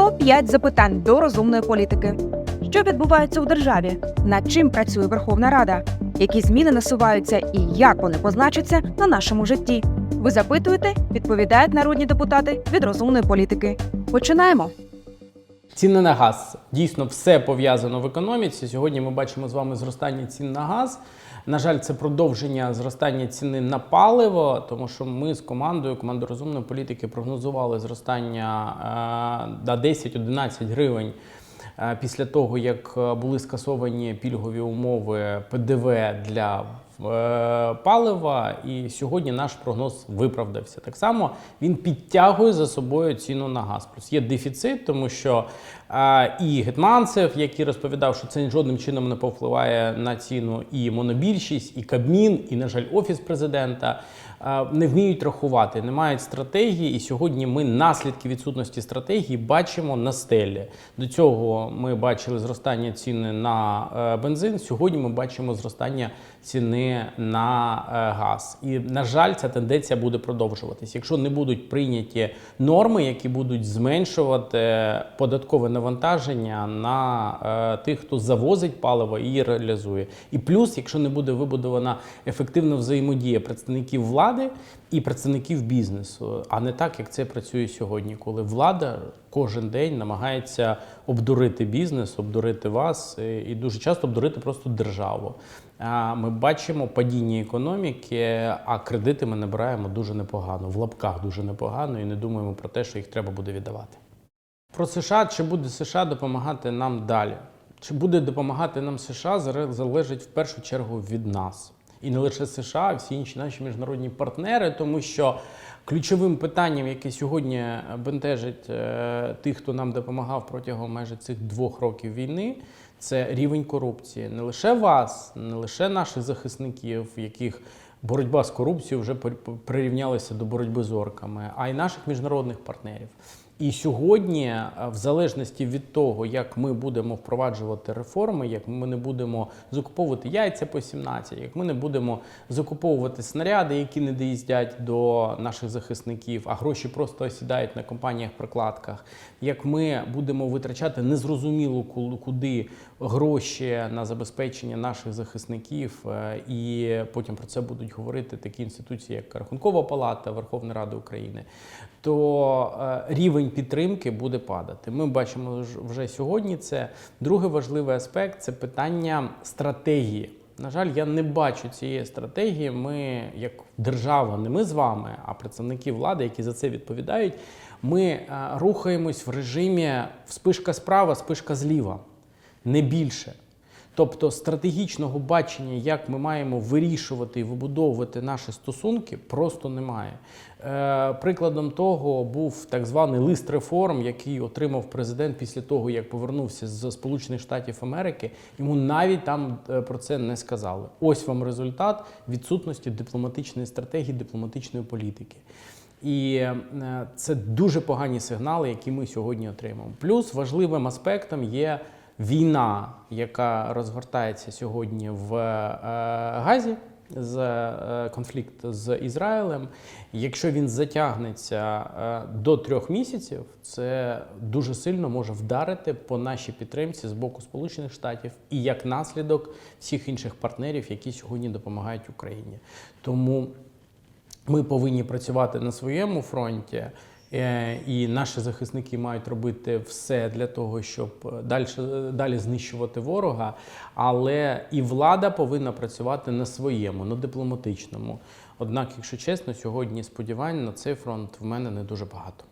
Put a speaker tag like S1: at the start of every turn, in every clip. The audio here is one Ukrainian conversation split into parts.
S1: 105 запитань до розумної політики. Що відбувається у державі? Над чим працює Верховна Рада? Які зміни насуваються і як вони позначаться на нашому житті? Ви запитуєте, відповідають народні депутати від розумної політики. Починаємо.
S2: Ціни на газ дійсно все пов'язано в економіці. Сьогодні ми бачимо з вами зростання цін на газ. На жаль, це продовження зростання ціни на паливо, тому що ми з командою, командою розумної політики, прогнозували зростання е, на 10-11 гривень. е, Після того, як е, були скасовані пільгові умови ПДВ для палива, і сьогодні наш прогноз виправдався. Так само він підтягує за собою ціну на газ. Плюс є дефіцит, тому що е, і Гетманцев, який розповідав, що це жодним чином не повпливає на ціну, і монобільшість, і Кабмін, і, на жаль, офіс президента. Е, Не вміють рахувати, не мають стратегії, і сьогодні ми наслідки відсутності стратегії бачимо на стелі. До цього ми бачили зростання ціни на е, бензин. Сьогодні ми бачимо зростання ціни на е, газ. І на жаль, ця тенденція буде продовжуватись. Якщо не будуть прийняті норми, які будуть зменшувати податкове навантаження на е, тих, хто завозить паливо і реалізує. І плюс, якщо не буде вибудована ефективна взаємодія представників влади і представників бізнесу, а не так, як це працює сьогодні, коли влада кожен день намагається обдурити бізнес, обдурити вас е, і дуже часто обдурити просто державу. Ми бачимо падіння економіки, а кредити ми набираємо дуже непогано, в лапках дуже непогано, і не думаємо про те, що їх треба буде віддавати. Про США чи буде США допомагати нам далі? Чи буде допомагати нам США залежить в першу чергу від нас. І не лише США, а всі інші наші міжнародні партнери, тому що ключовим питанням, яке сьогодні бентежить е, тих, хто нам допомагав протягом майже цих двох років війни, це рівень корупції. Не лише вас, не лише наших захисників, яких боротьба з корупцією вже прирівнялася до боротьби з орками, а й наших міжнародних партнерів. І сьогодні, е, в залежності від того, як ми будемо впроваджувати реформи, як ми не будемо закуповувати яйця по 17, як ми не будемо закуповувати снаряди, які не доїздять до наших захисників, а гроші просто осідають на компаніях-прикладках, як ми будемо витрачати незрозуміло куди гроші на забезпечення наших захисників, е, і потім про це будуть говорити такі інституції, як Рахункова палата, Верховна Рада України, то е, рівень підтримки буде падати. Ми бачимо вже сьогодні це. Другий важливий аспект це питання стратегії. На жаль, я не бачу цієї стратегії. Ми, як держава, не ми з вами, а представники влади, які за це відповідають, ми е, рухаємось в режимі вспишка справа, спишка зліва, не більше. Тобто стратегічного бачення, як ми маємо вирішувати і вибудовувати наші стосунки, просто немає. Е, прикладом того був так званий лист реформ, який отримав президент після того, як повернувся з Сполучених Штатів Америки. Йому навіть там е, про це не сказали. Ось вам результат відсутності дипломатичної стратегії, дипломатичної політики. І е, це дуже погані сигнали, які ми сьогодні отримуємо. Плюс важливим аспектом є війна, яка розгортається сьогодні в е, Газі. З е, конфлікт з Ізраїлем, якщо він затягнеться е, до трьох місяців, це дуже сильно може вдарити по нашій підтримці з боку Сполучених Штатів і як наслідок всіх інших партнерів, які сьогодні допомагають Україні. Тому ми повинні працювати на своєму фронті, і наші захисники мають робити все для того, щоб далі, далі знищувати ворога. Але і влада повинна працювати на своєму, на дипломатичному. Однак, якщо чесно, сьогодні сподівань на цей фронт в мене не дуже багато.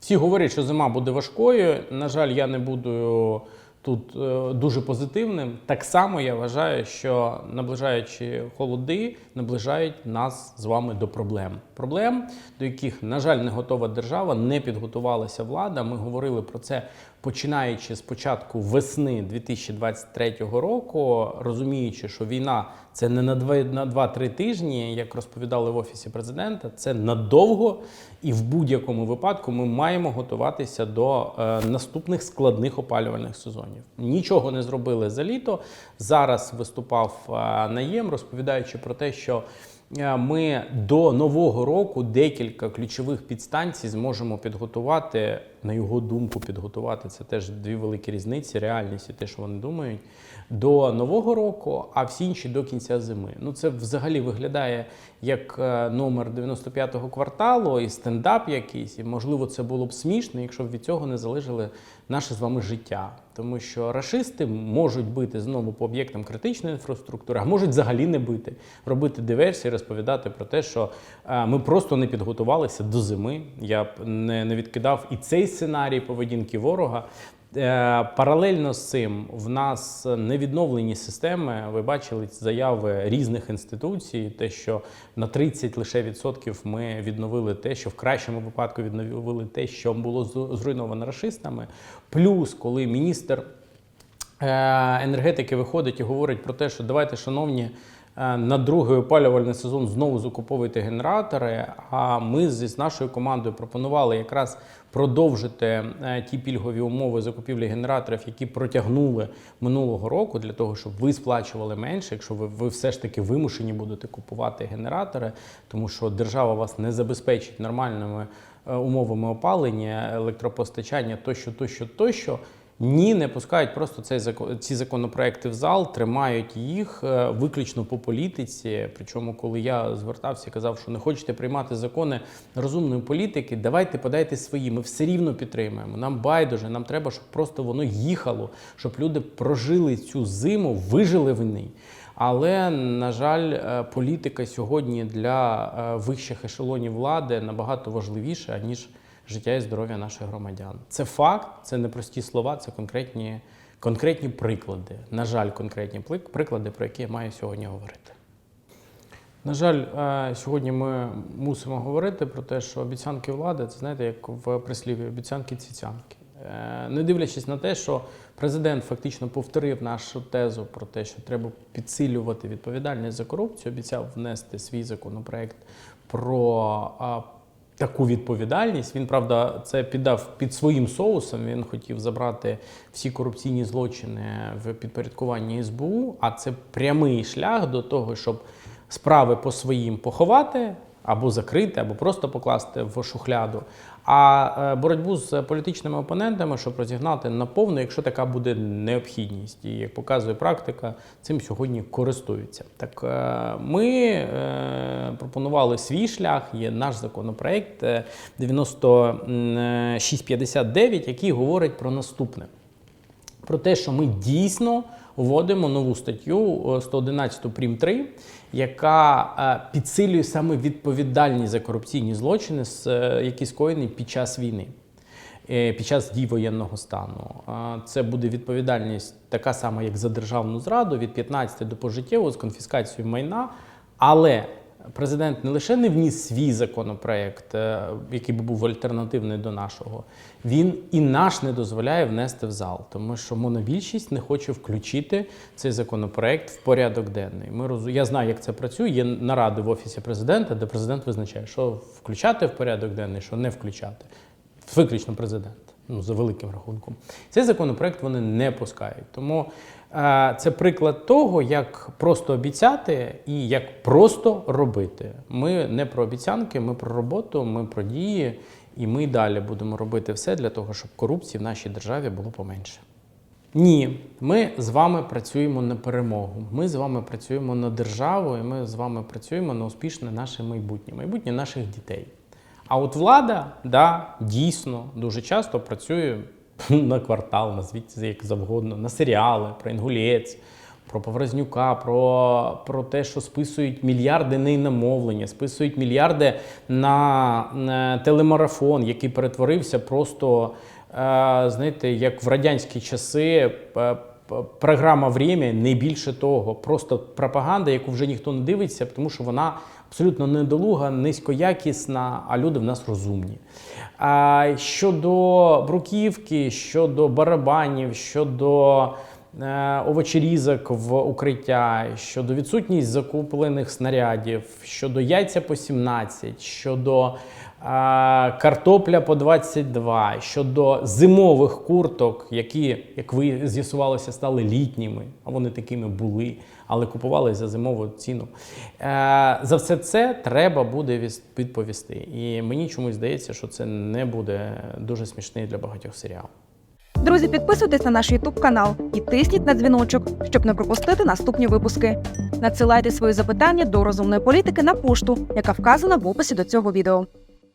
S2: Всі говорять, що зима буде важкою. На жаль, я не буду тут е, дуже позитивним. Так само я вважаю, що наближаючи холоди, наближають нас з вами до проблем. Проблем, до яких, на жаль, не готова держава, не підготувалася влада. Ми говорили про це починаючи з початку весни 2023 року, розуміючи, що війна це не на два на 2-3 тижні, як розповідали в офісі президента, це надовго, і в будь-якому випадку ми маємо готуватися до е, наступних складних опалювальних сезонів. Нічого не зробили за літо. Зараз виступав е, наєм, розповідаючи про те, що е, ми до нового року декілька ключових підстанцій зможемо підготувати на його думку, підготувати це теж дві великі різниці, реальність і те, що вони думають, до нового року, а всі інші до кінця зими. Ну це взагалі виглядає як е, номер 95-го кварталу і стендап якийсь. І можливо, це було б смішно, якщо б від цього не залежали наше з вами життя. Тому що рашисти можуть бити знову по об'єктам критичної інфраструктури, а можуть взагалі не бити, робити диверсії, розповідати про те, що е, ми просто не підготувалися до зими. Я б не відкидав і цей сценарій поведінки ворога. Е, Паралельно з цим в нас невідновлені системи. Ви бачили заяви різних інституцій, те, що на 30 лише відсотків ми відновили те, що в кращому випадку відновили те, що було зруйновано рашистами. Плюс, коли міністр е, енергетики виходить і говорить про те, що давайте, шановні, на другий опалювальний сезон знову закуповуйте генератори. А ми з нашою командою пропонували якраз продовжити е, ті пільгові умови закупівлі генераторів, які протягнули минулого року, для того, щоб ви сплачували менше, якщо ви, ви все ж таки вимушені будете купувати генератори, тому що держава вас не забезпечить нормальними е, умовами опалення, електропостачання тощо, тощо, тощо. Ні, не пускають просто цей закон, ці законопроекти в зал, тримають їх е, виключно по політиці. Причому, коли я звертався, казав, що не хочете приймати закони розумної політики, давайте подайте свої. Ми все рівно підтримуємо. Нам байдуже, нам треба, щоб просто воно їхало, щоб люди прожили цю зиму, вижили в ній. Але на жаль, е, політика сьогодні для е, вищих ешелонів влади набагато важливіша ніж життя і здоров'я наших громадян. Це факт, це не прості слова, це конкретні, конкретні приклади. На жаль, конкретні приклади, про які я маю сьогодні говорити. На жаль, е, сьогодні ми мусимо говорити про те, що обіцянки влади це знаєте, як в прислів'ї обіцянки ціцянки. Е, Не дивлячись на те, що президент фактично повторив нашу тезу про те, що треба підсилювати відповідальність за корупцію, обіцяв внести свій законопроект про а, таку відповідальність. Він правда це піддав під своїм соусом. Він хотів забрати всі корупційні злочини в підпорядкуванні СБУ. А це прямий шлях до того, щоб справи по своїм поховати. Або закрити, або просто покласти в шухляду. А е, боротьбу з політичними опонентами, щоб розігнати наповну, якщо така буде необхідність, і як показує практика, цим сьогодні користуються. Так е, ми е, пропонували свій шлях. Є наш законопроект е, 9659, який говорить про наступне: про те, що ми дійсно вводимо нову статтю е, 111 прим 3, яка е, підсилює саме відповідальність за корупційні злочини, е, які скоєні під час війни. е, Під час дій воєнного стану Е, це буде відповідальність така сама, як за державну зраду, від 15 до пожиттєвого з конфіскацією майна. Але президент не лише не вніс свій законопроект, е, який би був альтернативний до нашого, він і наш не дозволяє внести в зал, тому що монобільшість не хоче включити цей законопроект в порядок денний. Ми роз... Я знаю, як це працює. Є наради в офісі президента, де президент визначає, що включати в порядок денний, що не включати. Виключно президент. Ну, за великим рахунком. Цей законопроект вони не пускають. Тому це приклад того, як просто обіцяти і як просто робити. Ми не про обіцянки, ми про роботу, ми про дії, і ми далі будемо робити все для того, щоб корупції в нашій державі було поменше. Ні, ми з вами працюємо на перемогу. Ми з вами працюємо на державу, і ми з вами працюємо на успішне наше майбутнє, майбутнє наших дітей. А от влада, да, дійсно, дуже часто працює на квартал, назвіть це як завгодно, на серіали, про інгулець, про Поврознюка, про, про те, що списують мільярди на іномовлення, списують мільярди на, на телемарафон, який перетворився просто, е, знаєте, як в радянські часи. е, Програма «Время» не більше того, просто пропаганда, яку вже ніхто не дивиться, тому що вона абсолютно недолуга, низькоякісна, а люди в нас розумні. А щодо бруківки, щодо барабанів, щодо е, овочерізок в укриття, щодо відсутність закуплених снарядів, щодо яйця по 17, щодо а, картопля по 22, щодо зимових курток, які, як ви з'ясувалося, стали літніми, а вони такими були, але купували за зимову ціну. Е, За все це треба буде відповісти. І мені чомусь здається, що це не буде дуже смішний для багатьох серіал.
S1: Друзі, підписуйтесь на наш YouTube канал і тисніть на дзвіночок, щоб не пропустити наступні випуски. Надсилайте свої запитання до розумної політики на пошту, яка вказана в описі до цього відео.